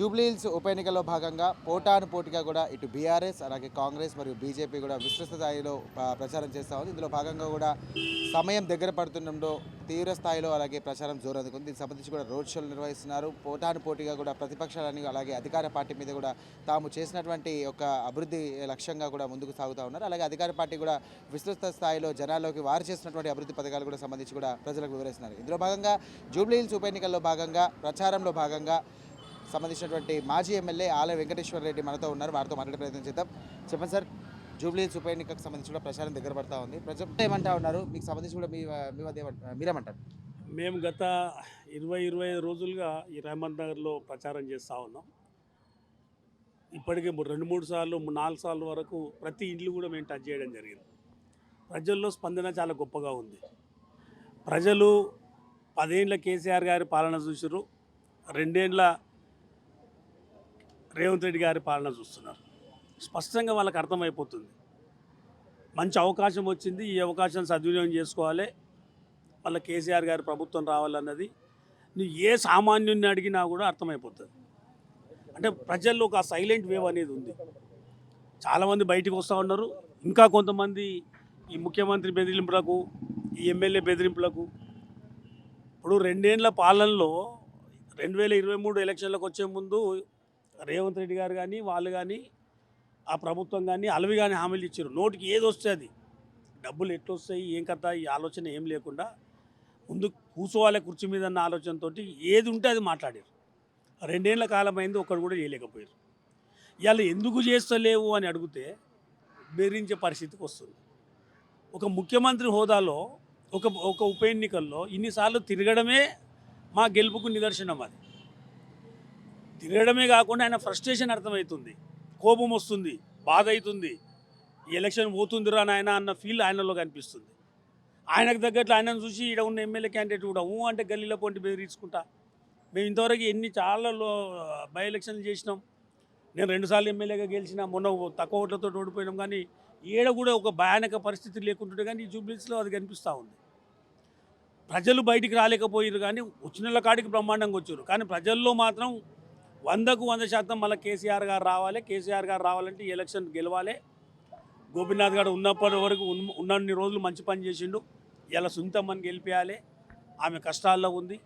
జూబ్లీహిల్స్ ఉప ఎన్నికల్లో భాగంగా పోటాను పోటీగా కూడా ఇటు బీఆర్ఎస్ అలాగే కాంగ్రెస్ మరియు బీజేపీ కూడా విస్తృత స్థాయిలో ప్రచారం చేస్తూ ఉంది. ఇందులో భాగంగా కూడా సమయం దగ్గర పడుతుండడంలో తీవ్ర స్థాయిలో అలాగే ప్రచారం జోరందుకుంది. దీనికి సంబంధించి కూడా రోడ్ షోలు నిర్వహిస్తున్నారు. పోటాను పోటీగా కూడా ప్రతిపక్షాలని అలాగే అధికార పార్టీ మీద కూడా తాము చేసినటువంటి ఒక అభివృద్ధి లక్ష్యంగా కూడా ముందుకు సాగుతూ ఉన్నారు. అలాగే అధికార పార్టీ కూడా విస్తృత స్థాయిలో జనాల్లోకి వారు చేసినటువంటి అభివృద్ధి పథకాలు కూడా సంబంధించి కూడా ప్రజలకు వివరిస్తున్నారు. ఇందులో భాగంగా జూబ్లీహిల్స్ ఉప ఎన్నికల్లో భాగంగా ప్రచారంలో భాగంగా సంబంధించినటువంటి మాజీ ఎమ్మెల్యే ఆలయ వెంకటేశ్వర రెడ్డి మనతో ఉన్నారు. వారితో మాట్లాడే ప్రయత్నం చేద్దాం. చెప్పండి సార్ జూబ్లీ ఉప ఎన్నికకు సంబంధించి కూడా ప్రచారం దగ్గర పడతా ఉంది. ప్రజలు ఏమంటా ఉన్నారు? మీకు సంబంధించి కూడా మీ మీ వద్ద మీరేమంటారు? మేము గత ఇరవై ఇరవై ఐదు రోజులుగా ఈ రహమద్ నగర్లో ప్రచారం చేస్తూ ఉన్నాం. ఇప్పటికే రెండు మూడు సార్లు నాలుగు సార్లు వరకు ప్రతి ఇండ్లు కూడా మేము టచ్ చేయడం జరిగింది. ప్రజల్లో స్పందన చాలా గొప్పగా ఉంది. ప్రజలు పదేండ్ల కేసీఆర్ గారి పాలన చూసారు రెండేండ్ల రేవంత్ రెడ్డి గారి పాలన చూస్తున్నారు. స్పష్టంగా వాళ్ళకి అర్థమైపోతుంది. మంచి అవకాశం వచ్చింది. ఈ అవకాశాన్ని సద్వినియోగం చేసుకోవాలి. మళ్ళీ కేసీఆర్ గారి ప్రభుత్వం రావాలన్నది. నువ్వు ఏ సామాన్యుని అడిగినా కూడా అర్థమైపోతుంది. అంటే ప్రజల్లో ఒక సైలెంట్ వేవ్ అనేది ఉంది. చాలామంది బయటికి వస్తూ ఉన్నారు. ఇంకా కొంతమంది ఈ ముఖ్యమంత్రి బెదిరింపులకు ఈ ఎమ్మెల్యే బెదిరింపులకు. ఇప్పుడు రెండేళ్ళ పాలనలో రెండు వేల ఇరవై మూడు ఎలక్షన్లకు వచ్చే ముందు రేవంత్ రెడ్డి గారు కానీ వాళ్ళు కానీ ఆ ప్రభుత్వం కానీ అలవి కానీ హామీలు ఇచ్చారు నోటికి ఏది వస్తే అది. డబ్బులు ఎట్లా వస్తాయి ఏం కథ ఈ ఆలోచన ఏం లేకుండా ముందు కూర్చోవాలి కుర్చీ మీద అన్న ఆలోచనతో ఏది ఉంటే అది మాట్లాడారు రెండేళ్ళ కాలం అయింది ఒక్కడు కూడా చేయలేకపోయారు ఇవాళ ఎందుకు చేస్తలేవు అని అడిగితే బెదిరించే పరిస్థితికి వస్తుంది. ఒక ముఖ్యమంత్రి హోదాలో ఒక ఒక ఉప ఎన్నికల్లో ఇన్నిసార్లు తిరగడమే మా గెలుపుకు నిదర్శనం అది. తిరగడమే కాకుండా ఆయన ఫ్రస్ట్రేషన్ అర్థమవుతుంది. కోపం వస్తుంది బాధ అవుతుంది ఎలక్షన్ పోతుందిరా నాయన అన్న ఫీల్ ఆయనలో కనిపిస్తుంది. ఆయనకు తగ్గట్లు ఆయనను చూసి ఇక్కడ ఉన్న ఎమ్మెల్యే క్యాండిడేట్ కూడా ఊ అంటే గల్లీలో పొంటి బెదిరించుకుంటా మేము ఇంతవరకు ఎన్ని చాలా బై ఎలక్షన్లు చేసినాం. నేను రెండుసార్లు ఎమ్మెల్యేగా గెలిచిన మొన్న తక్కువ ఓట్లతో ఓడిపోయినాం కానీ ఈడ కూడా ఒక భయానక పరిస్థితి లేకుంటుంటే కానీ ఈ జూబ్లీస్లో అది కనిపిస్తూ ఉంది. ప్రజలు బయటికి రాలేకపోయారు కానీ వచ్చిన కాడికి బ్రహ్మాండంగా వచ్చారు. కానీ ప్రజల్లో మాత్రం వందకు వంద శాతం మళ్ళీ కేసీఆర్ గారు రావాలి. కేసీఆర్ గారు రావాలంటే ఈ ఎలక్షన్ గెలవాలి. గోపీనాథ్ గారు ఉన్నప్పటి వరకు ఉన్న- ఉన్నన్ని రోజులు మంచి పని చేసిండు. ఇలా సునీతమ్మని గెలిపేయాలి. ఆమె కష్టాల్లో ఉంది.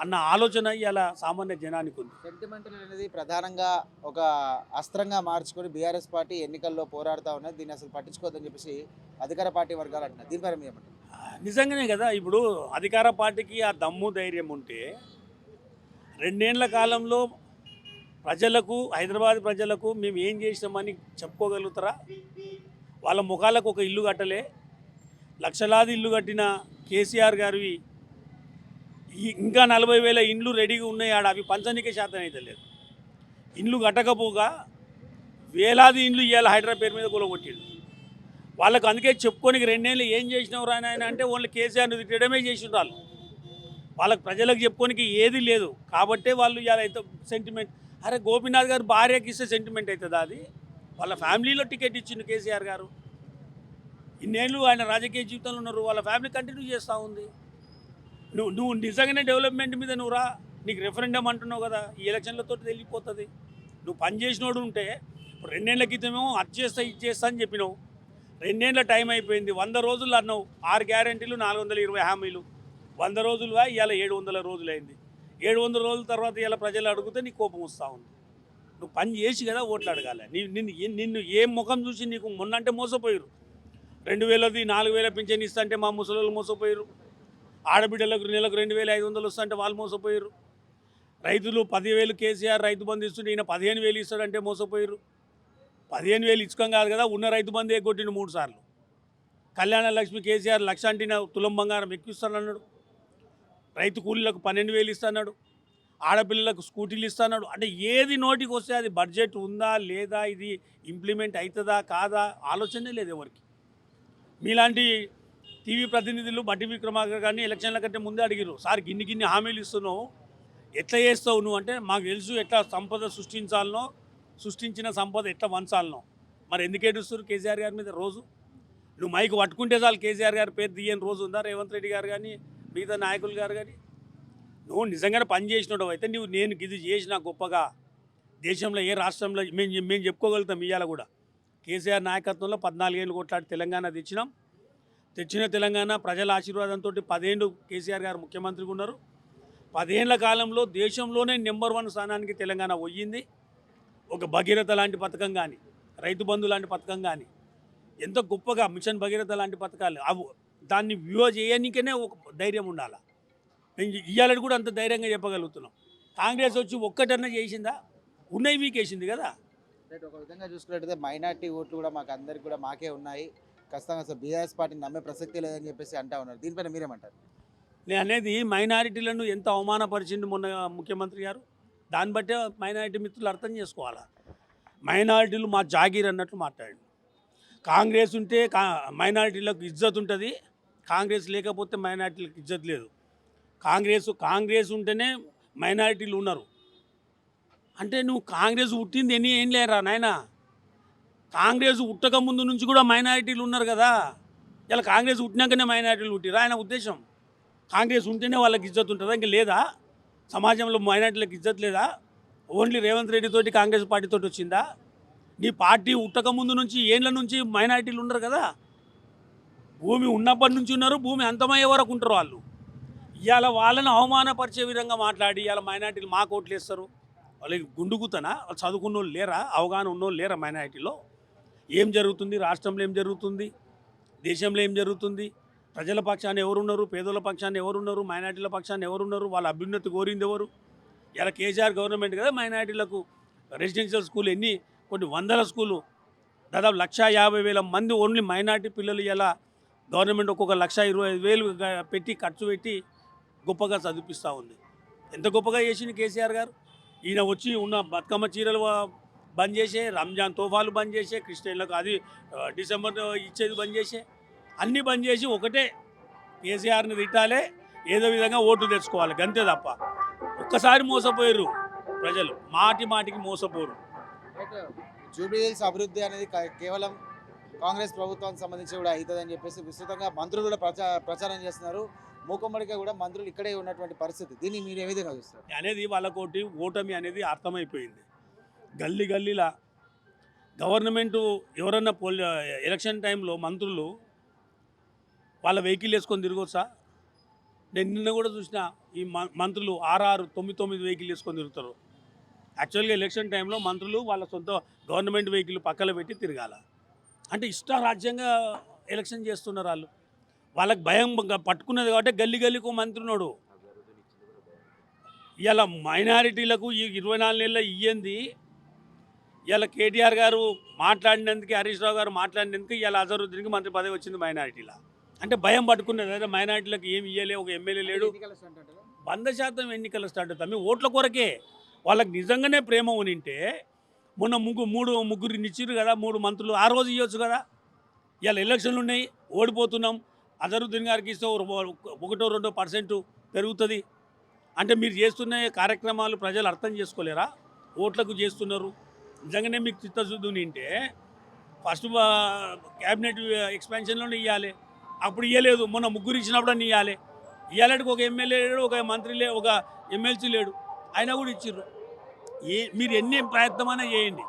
అన్న ఆలోచన ఇలా సామాన్య జనానికి ఉంది. సెంటిమెంటల్ అనేది ప్రధానంగా ఒక అస్త్రంగా మార్చుకొని బీఆర్ఎస్ పార్టీ ఎన్నికల్లో పోరాడుతూ ఉన్నది. దీన్ని అసలు పట్టించుకోవద్దని చెప్పేసి అధికార పార్టీ వర్గాలు అంటున్నారు దీనిపై మీరు నిజంగానే కదా. ఇప్పుడు అధికార పార్టీకి ఆ దమ్ము ధైర్యం ఉంటే రెండేళ్ళ కాలంలో ప్రజలకు హైదరాబాద్ ప్రజలకు మేము ఏం చేసినామని చెప్పుకోగలుగుతారా? వాళ్ళ ముఖాలకు ఒక ఇల్లు కట్టలే. లక్షలాది ఇల్లు కట్టిన కేసీఆర్ గారివి ఇంకా నలభై వేల ఇండ్లు రెడీగా ఉన్నాయి ఆడ. అవి పంచనికే శాతం అయితే లేదు ఇండ్లు కట్టకపోగా వేలాది ఇండ్లు ఇవాళ హైదరాబాద్ పేరు మీద కూలగొట్టిండు. వాళ్ళకు అందుకే చెప్పుకోనికి రెండేళ్ళు ఏం చేసినావు రాయన అంటే ఓన్లీ కేసీఆర్ని తిట్టడమే చేసిండ్రు వాళ్ళు. వాళ్ళకి ప్రజలకు చెప్పుకోనికి ఏది లేదు. కాబట్టే వాళ్ళు ఇవాళ అయితే సెంటిమెంట్ అరే గోపీనాథ్ గారు భార్యకి ఇస్తే సెంటిమెంట్ అవుతుందా అది? వాళ్ళ ఫ్యామిలీలో టికెట్ ఇచ్చిండు కేసీఆర్ గారు. ఇన్నేళ్ళు ఆయన రాజకీయ జీవితంలో ఉన్నారు వాళ్ళ ఫ్యామిలీ కంటిన్యూ చేస్తూ ఉంది. నువ్వు నువ్వు నిజంగానే డెవలప్మెంట్ మీద నువ్వు రా నీకు రెఫరెండం అంటున్నావు కదా ఈ ఎలక్షన్లతో తెలియపోతుంది నువ్వు పని చేసినోడు ఉంటే ఇప్పుడు రెండేళ్ళ క్రితమేమో అది చేస్తా ఇది చేస్తా అని చెప్పినావు. రెండేళ్ళ టైం అయిపోయింది వంద రోజులు అన్నావు ఆరు గ్యారెంటీలు నాలుగు వందల ఇరవై హామీలు. వంద రోజులుగా ఇవాళ ఏడు వందల రోజులు అయింది ఏడు వందల రోజుల తర్వాత ఇలా ప్రజలు అడిగితే నీకు కోపం వస్తూ ఉంది. నువ్వు పని చేసి కదా ఓట్లు అడగాలి. నీ నిన్ను నిన్ను ఏ ముఖం చూసి నీకు మొన్నంటే మోసపోయారు రెండు వేలది నాలుగు వేల పింఛన్ ఇస్తా మా ముసలోళ్ళు మోసపోయారు ఆడబిడ్డలకు నెలకు రెండు వేల ఐదు వందలు వస్తుంటే వాళ్ళు మోసపోయారు రైతులు పదివేలు కేసీఆర్ రైతు బంధు ఇస్తుంటే ఈయన పదిహేను వేలు ఇస్తాడంటే మోసపోయారు పదిహేను వేలు ఇచ్చుకోం కాదు కదా ఉన్న రైతు బంధు ఎగ్గొట్టిండు మూడు సార్లు. కళ్యాణ లక్ష్మి కేసీఆర్ లక్ష అంటిన తులం బంగారం ఎక్కిస్తానన్నాడు రైతు కూలీలకు పన్నెండు వేలు ఇస్తున్నాడు ఆడపిల్లలకు స్కూటీలు ఇస్తున్నాడు. అంటే ఏది నోటికి వస్తే అది బడ్జెట్ ఉందా లేదా ఇది ఇంప్లిమెంట్ అవుతుందా కాదా? ఆలోచనే లేదు ఎవరికి. మీలాంటి టీవీ ప్రతినిధులు బట్టి విక్రమార్క కానీ ఎలక్షన్ల కంటే ముందే అడిగారు సార్ గిన్ని గిన్ని హామీలు ఇస్తున్నావు. ఎట్లా చేస్తావు నువ్వు? అంటే మాకు తెలుసు ఎట్లా సంపద సృష్టించాలనో సృష్టించిన సంపద ఎట్లా వంచాలనో. మరి ఎందుకు ఏడుస్తారు కేసీఆర్ గారి మీద రోజు? నువ్వు మైక్ పట్టుకుంటే చాలు కేసీఆర్ గారి పేరు దియని రోజు ఉందా? రేవంత్ రెడ్డి గారు కానీ మిగతా నాయకులు గారు కానీ నువ్వు నిజంగానే పని చేసినాడు అయితే నువ్వు నేను ఇది చేసిన గొప్పగా దేశంలో ఏ రాష్ట్రంలో మేము మేము చెప్పుకోగలుగుతాం ఇవాళ కూడా. కేసీఆర్ నాయకత్వంలో పద్నాలుగేళ్ళు కొట్లాడి తెలంగాణ తెచ్చినాం. తెచ్చిన తెలంగాణ ప్రజల ఆశీర్వాదంతో పదేళ్ళు కేసీఆర్ గారు ముఖ్యమంత్రిగా ఉన్నారు. పదేళ్ళ కాలంలో దేశంలోనే నెంబర్ వన్ స్థానానికి తెలంగాణ పోయింది. ఒక భగీరథ లాంటి పథకం కానీ రైతు బంధు లాంటి పథకం కానీ ఎంత గొప్పగా మిషన్ భగీరథ లాంటి పథకాలు అవు దాన్ని వ్యూ చేయడానికనే ఒక ధైర్యం ఉండాలి? ఇవాళ కూడా అంత ధైర్యంగా చెప్పగలుగుతున్నాం. కాంగ్రెస్ వచ్చి ఒక్కటన్నా చేసిందా? ఉన్నవి వీకేసింది కదా? రైట్ ఒక విధంగా చూసుకున్నట్టయితే మైనార్టీ ఓట్లు కూడా మాకు అందరికి కూడా మాకే ఉన్నాయి. ఖచ్చితంగా అసలు బీఆర్ఎస్ పార్టీని నమ్మే ప్రసక్తి లేదని చెప్పేసి అంటా ఉన్నారు. దీనిపైన మీరేమంటారు? నేను అనేది మైనారిటీలను ఎంత అవమానపరిచింది మొన్న ముఖ్యమంత్రి గారు? దాన్ని బట్టే మైనారిటీ మిత్రులు అర్థం చేసుకోవాలా? మైనారిటీలు మా జాగీర్ అన్నట్లు మాట్లాడు కాంగ్రెస్ ఉంటే కా మైనారిటీలకు ఇజ్జత్ ఉంటుంది కాంగ్రెస్ లేకపోతే మైనార్టీలకు ఇజ్జత్ లేదు. కాంగ్రెస్ కాంగ్రెస్ ఉంటేనే మైనారిటీలు ఉన్నారు. అంటే నువ్వు కాంగ్రెస్ పుట్టింది ఎన్ని ఏం లేరా నాయన. కాంగ్రెస్ పుట్టక ముందు నుంచి కూడా మైనారిటీలు ఉన్నారు కదా. ఇలా కాంగ్రెస్ పుట్టినాకనే మైనారిటీలు పుట్టిరా ఆయన ఉద్దేశం కాంగ్రెస్ ఉంటేనే వాళ్ళకి ఇజ్జత్ ఉంటుందా? ఇంకా లేదా? సమాజంలో మైనార్టీలకు ఇజ్జత్ లేదా? ఓన్లీ రేవంత్ రెడ్డితోటి కాంగ్రెస్ పార్టీతో వచ్చిందా? నీ పార్టీ ఉట్టక ముందు నుంచి ఏండ్ల నుంచి మైనార్టీలు ఉన్నారు కదా. భూమి ఉన్నప్పటి నుంచి ఉన్నారు భూమి అంతమయ్యే వరకు ఉంటారు వాళ్ళు. ఇవాళ వాళ్ళని అవమానపరిచే విధంగా మాట్లాడి ఇవాళ మైనార్టీలు మా కోట్లు వేస్తారు. వాళ్ళకి గుండుగుతనా వాళ్ళు చదువుకున్న వాళ్ళు లేరా? అవగాహన ఉన్నోళ్ళు లేరా మైనార్టీలో ఏం జరుగుతుంది? రాష్ట్రంలో ఏం జరుగుతుంది? దేశంలో ఏం జరుగుతుంది? ప్రజల పక్షాన్ని ఎవరున్నారు? పేదల పక్షాన్ని ఎవరున్నారు? మైనార్టీల పక్షాన్ని ఎవరున్నారు? వాళ్ళ అభ్యున్నతి కోరింది ఎవరు? ఇలా కేసీఆర్ గవర్నమెంట్ కదా మైనార్టీలకు రెసిడెన్షియల్ స్కూల్ ఎన్ని? కొన్ని వందల స్కూలు దాదాపు లక్ష యాభై వేల మంది ఓన్లీ మైనార్టీ పిల్లలు ఇలా గవర్నమెంట్ ఒక్కొక్క లక్ష ఇరవై ఐదు వేలు పెట్టి ఖర్చు పెట్టి గొప్పగా చదివిస్తూ ఉంది. ఎంత గొప్పగా చేసింది కేసీఆర్ గారు? ఈయన వచ్చి ఉన్న బతుకమ్మ చీరలు బంద్ చేసే రంజాన్ తోఫాలు బంద్ చేసే క్రిస్టియన్లకు అది డిసెంబర్ ఇచ్చేది బంద్ చేసే అన్నీ బంద్ చేసి ఒకటే కేసీఆర్ని తిట్టాలే ఏదో విధంగా ఓట్లు తెచ్చుకోవాలి గంతే తప్ప. ఒక్కసారి మోసపోయారు ప్రజలు మాటి మాటికి మోసపోరు. జూబ్లీహిల్స్ అభివృద్ధి అనేది కేవలం కాంగ్రెస్ ప్రభుత్వానికి సంబంధించి కూడా అవుతుందని చెప్పేసి విస్తృతంగా మంత్రులు కూడా ప్రచారం చేస్తున్నారు. మూకమ్మడిగా కూడా మంత్రులు ఇక్కడే ఉన్నటువంటి పరిస్థితి. దీన్ని మీరు ఏ విధంగా చూస్తారు? అనేది వాళ్ళకోటి ఓటమి అనేది అర్థమైపోయింది. గల్లీ గల్లీలా గవర్నమెంట్ ఎవరన్నా పోల్ ఎలక్షన్ టైంలో మంత్రులు వాళ్ళ వెహికల్ వేసుకొని తిరగొచ్చా నేను నిన్న కూడా చూసిన ఈ మంత్రులు ఆరు తొమ్మిది తొమ్మిది వెహికల్ వేసుకొని తిరుగుతారు. యాక్చువల్గా ఎలక్షన్ టైంలో మంత్రులు వాళ్ళ సొంత గవర్నమెంట్ వెహికల్ పక్కన పెట్టి తిరగాల. అంటే ఇష్టారాజ్యంగా ఎలక్షన్ చేస్తున్నారు వాళ్ళు. వాళ్ళకి భయం పట్టుకున్నది కాబట్టి గల్లీ గల్లీకి మంత్రున్నాడు మంత్రి ఇలా మైనారిటీలకు ఈ ఇరవై నాలుగు నెలల ఇయ్యింది. ఇలా కేటీఆర్ గారు మాట్లాడినందుకు హరీష్ రావు గారు మాట్లాడినందుకు ఇలా అజరుద్దీన్కి మంత్రి పదవి వచ్చింది మైనారిటీలో. అంటే భయం పట్టుకున్నది. అదే మైనారిటీలకు ఏమి ఇయ్యలే ఒక ఎమ్మెల్యే లేడు. వంద శాతం ఎన్నికల స్టార్ట్ అవుతాయి మీ ఓట్ల కొరకే. వాళ్ళకి నిజంగానే ప్రేమ ఉనింటే మొన్న ముగ్గు మూడు ముగ్గురిని ఇచ్చిర్రు కదా మూడు మంత్రులు. ఆ రోజు ఇవ్వచ్చు కదా? ఇవాళ ఎలక్షన్లు ఉన్నాయి ఓడిపోతున్నాం. అజరుద్దీన్ గారికి ఇస్తే ఒకటో రెండో పర్సెంట్ పెరుగుతుంది. అంటే మీరు చేస్తున్న కార్యక్రమాలు ప్రజలు అర్థం చేసుకోలేరా? ఓట్లకు చేస్తున్నారు. నిజంగానే మీకు చిత్తశుద్ధి ఉంటే ఫస్ట్ క్యాబినెట్ ఎక్స్పాన్షన్లోనే ఇవ్వాలి అప్పుడు ఇవ్వలేదు మొన్న ముగ్గురు ఇచ్చినప్పుడు అని ఇవ్వాలి ఇవ్వాలంటే ఒక ఎమ్మెల్యే లేడు ఒక మంత్రి లే ఒక ఎమ్మెల్సీ లేడు. అయినా కూడా ఇచ్చిర్రు. ఏ మీరు ఎన్ని ప్రయత్నమైనా చేయండి.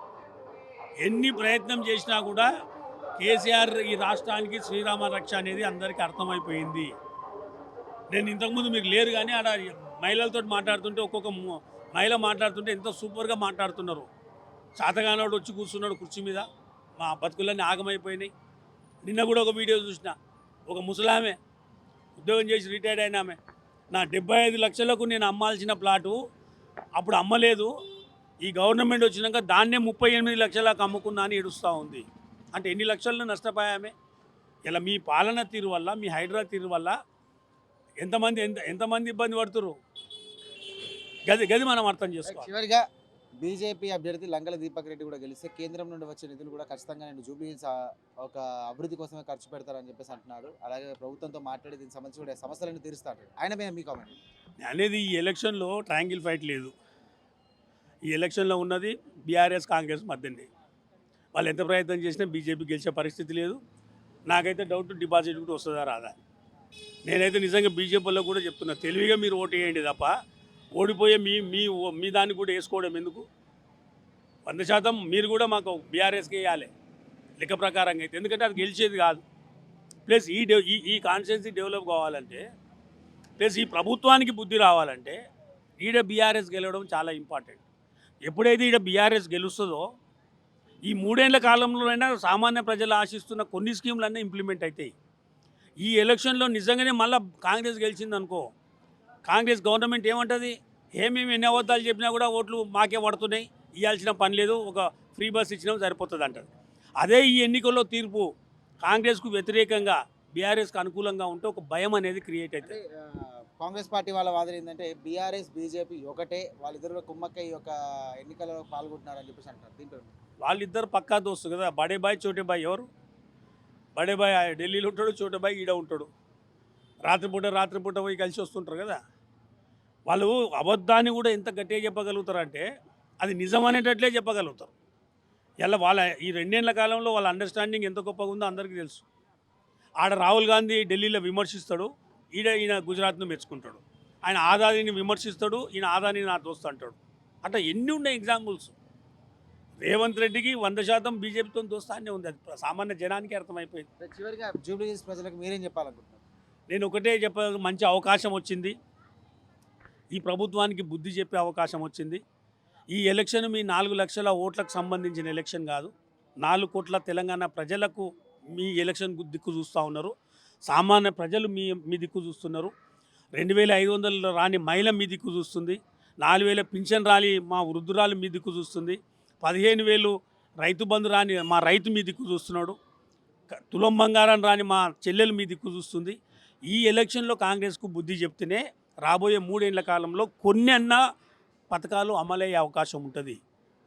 ఎన్ని ప్రయత్నం చేసినా కూడా కేసీఆర్ ఈ రాష్ట్రానికి శ్రీరామ రక్ష అనేది అందరికీ అర్థమైపోయింది. నేను ఇంతకుముందు మీకు లేరు కానీ ఆడ మహిళలతో మాట్లాడుతుంటే ఒక్కొక్క మహిళ మాట్లాడుతుంటే ఎంత సూపర్గా మాట్లాడుతున్నారు. చాతగానోడు వచ్చి కూర్చున్నాడు కుర్చీ మీద. మా బతుకులన్నీ ఆగమైపోయినాయి. నిన్న కూడా ఒక వీడియో చూసిన. ఒక ముసలామె ఉద్యోగం చేసి రిటైర్డ్ అయిన ఆమె. నా డెబ్బై ఐదు లక్షలకు నేను అమ్మాల్సిన ప్లాటు అప్పుడు అమ్మలేదు. ఈ గవర్నమెంట్ వచ్చినాక దాన్నే ముప్పై ఎనిమిది లక్షలకు అమ్ముకున్నా అని ఏడుస్తూ ఉంది. అంటే ఎన్ని లక్షలను నష్టపోయామే? ఇలా మీ పాలన తీరు వల్ల మీ హైడ్రా తీరు వల్ల ఎంతమంది ఎంత ఎంతమంది ఇబ్బంది పడుతున్నారు గది గది మనం అర్థం చేసుకోవాలి. చివరిగా బీజేపీ అభ్యర్థి లంకల దీపక్ రెడ్డి కూడా గెలిస్తే కేంద్రం నుండి వచ్చే నిధులు కూడా ఖచ్చితంగా నేను జూబ్లీ ఒక అభివృద్ధి కోసమే ఖర్చు పెడతారని చెప్పేసి అంటున్నారు. అలాగే ప్రభుత్వంతో మాట్లాడి దీనికి సంబంధించి కూడా సమస్యలను తీరుస్తారు ఆయన మీద మీ కామెంట్ అనేది ఈ ఎలక్షన్లో ట్రయాంగిల్ ఫైట్ లేదు. ఈ ఎలక్షన్లో ఉన్నది బీఆర్ఎస్ కాంగ్రెస్ మధ్యనే. వాళ్ళు ఎంత ప్రయత్నం చేసినా బీజేపీ గెలిచే పరిస్థితి లేదు. నాకైతే డౌట్ డిపాజిట్ కూడా వస్తుందా రాదా? నేనైతే నిజంగా బీజేపీలో కూడా చెప్తున్నా తెలివిగా మీరు ఓటు వేయండి తప్ప ఓడిపోయే మీ మీ మీ దాన్ని కూడా వేసుకోవడం ఎందుకు? వంద శాతం మీరు కూడా మాకు బీఆర్ఎస్కి వేయాలి లెక్క ప్రకారంగా అయితే. ఎందుకంటే అది గెలిచేది కాదు. ప్లస్ ఈ డెవ ఈ ఈ కాన్స్టిట్యున్సీ డెవలప్ కావాలంటే ప్లస్ ఈ ప్రభుత్వానికి బుద్ధి రావాలంటే ఈడ బీఆర్ఎస్ గెలవడం చాలా ఇంపార్టెంట్. ఎప్పుడైతే ఈడ బీఆర్ఎస్ గెలుస్తుందో ఈ మూడేళ్ళ కాలంలోనైనా సామాన్య ప్రజలు ఆశిస్తున్న కొన్ని స్కీములన్నీ ఇంప్లిమెంట్ అవుతాయి ఈ ఎలక్షన్లో నిజంగానే మళ్ళీ కాంగ్రెస్ గెలిచిందనుకో కాంగ్రెస్ గవర్నమెంట్ ఏమంటుంది? ఏమేమి ఎన్ని అబద్ధాలు చెప్పినా కూడా ఓట్లు మాకే పడుతున్నాయి ఇవ్వాల్సిన పని లేదు ఒక ఫ్రీ బస్ ఇచ్చినా సరిపోతుంది అంటారు అదే ఈ ఎన్నికల్లో తీర్పు కాంగ్రెస్కు వ్యతిరేకంగా బీఆర్ఎస్కి అనుకూలంగా ఉంటే ఒక భయం అనేది క్రియేట్ అవుతుంది కాంగ్రెస్ పార్టీ వాళ్ళ వాదన ఏంటంటే బీఆర్ఎస్ బీజేపీ ఒకటే వాళ్ళిద్దరు కుమ్మక్కై ఈ యొక్క ఎన్నికలలో పాల్గొంటున్నారని చెప్పేసి అంటారు. దీంట్లో వాళ్ళిద్దరు పక్కా దోస్తు కదా? బడేబాయ్ చోటే బాయ్ ఎవరు? బడేబాయ్ ఆ ఢిల్లీలో ఉంటాడు చోటేబాయ్ ఈడ ఉంటాడు. రాత్రిపూట రాత్రిపూట పోయి కలిసి వస్తుంటారు కదా? వాళ్ళు అబద్ధాన్ని కూడా ఎంత గట్టిగా చెప్పగలుగుతారంటే అది నిజం అనేటట్లే చెప్పగలుగుతారు. ఇలా వాళ్ళ ఈ రెండేళ్ళ కాలంలో వాళ్ళ అండర్స్టాండింగ్ ఎంత గొప్పగా ఉందో అందరికీ తెలుసు. ఆడ రాహుల్ గాంధీ ఢిల్లీలో విమర్శిస్తాడు. ఈడ ఈయన గుజరాత్ను మెచ్చుకుంటాడు. ఆయన ఆదానిని విమర్శిస్తాడు ఈయన ఆదాని నా దోస్తు అంటాడు. అట్లా ఎన్ని ఉన్నాయి ఎగ్జాంపుల్స్? రేవంత్ రెడ్డికి వంద శాతం బీజేపీతో దోస్తానే ఉంది. అది సామాన్య జనానికి అర్థమైపోయింది. చివరిగా జూబ్లీ హిల్స్ ప్రజలకు మీరేం చెప్పాలనుకుంటున్నారు? నేను ఒకటే చెప్ప మంచి అవకాశం వచ్చింది. ఈ ప్రభుత్వానికి బుద్ధి చెప్పే అవకాశం వచ్చింది. ఈ ఎలక్షన్ మీ నాలుగు లక్షల ఓట్లకు సంబంధించిన ఎలక్షన్ కాదు. నాలుగు కోట్ల తెలంగాణ ప్రజలకు మీ ఎలక్షన్ దిక్కు చూస్తూ ఉన్నారు. సామాన్య ప్రజలు మీ మీ దిక్కు చూస్తున్నారు. రెండు వేల ఐదు వందలు రాని మహిళ మీ దిక్కు చూస్తుంది. నాలుగు వేల పింఛన్ రాలి మా వృద్ధురాలు మీ దిక్కు చూస్తుంది. పదిహేను వేలు రైతు బంధు రాని మా రైతు మీ దిక్కు చూస్తున్నాడు. తులం బంగారం రాని మా చెల్లెలు మీ దిక్కు చూస్తుంది. ఈ ఎలక్షన్లో కాంగ్రెస్కు బుద్ధి చెప్తేనే రాబోయే మూడేళ్ళ కాలంలో కొన్ని అన్న పథకాలు అమలయ్యే అవకాశం ఉంటుంది.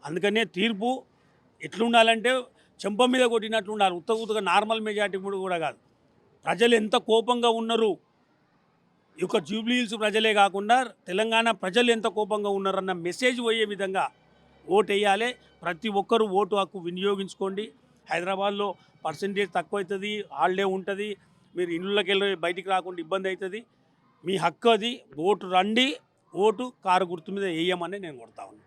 అందుకనే తీర్పు ఎట్లుండాలంటే చెంప మీద కొట్టినట్లు ఉండాలి ఉత్తగుతగా నార్మల్ మెజార్టీ కూడా కాదు. ప్రజలు ఎంత కోపంగా ఉన్నారు? ఈ యొక్క జూబ్లీహిల్స్ ప్రజలే కాకుండా తెలంగాణ ప్రజలు ఎంత కోపంగా ఉన్నారన్న మెసేజ్ పోయే విధంగా ఓటు వేయాలి ప్రతి ఒక్కరూ ఓటు హక్కు వినియోగించుకోండి. హైదరాబాద్లో పర్సంటేజ్ తక్కువ అవుతుంది హాలిడే ఉంటుంది మీరు ఇళ్ళకి వెళ్ళి బయటికి రాకుండా ఇబ్బంది అవుతుంది మీ హక్కు అది. ఓటు రండి. ఓటు కారు గుర్తు మీద వేయమని నేను కొడతా ఉన్నాను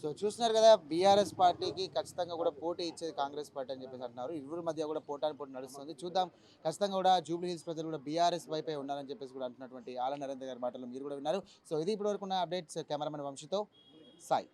సో చూస్తున్నారు కదా బీఆర్ఎస్ పార్టీకి ఖచ్చితంగా కూడా పోటీ ఇచ్చేది కాంగ్రెస్ పార్టీ అని చెప్పేసి అంటున్నారు. ఇరువురు మధ్య కూడా పోటాని పోటీ నడుస్తుంది. చూద్దాం ఖచ్చితంగా కూడా జూబ్లీ హిల్స్ ప్రజలు కూడా బీఆర్ఎస్ వైపే ఉన్నారని చెప్పేసి కూడా అంటున్నటువంటి ఆల నరేంద్ర గారి మాటలు మీరు కూడా విన్నారు. సో ఇది ఇప్పటివరకు ఉన్న అప్డేట్స్ కెమెరామెన్ వంశీతో సాయి.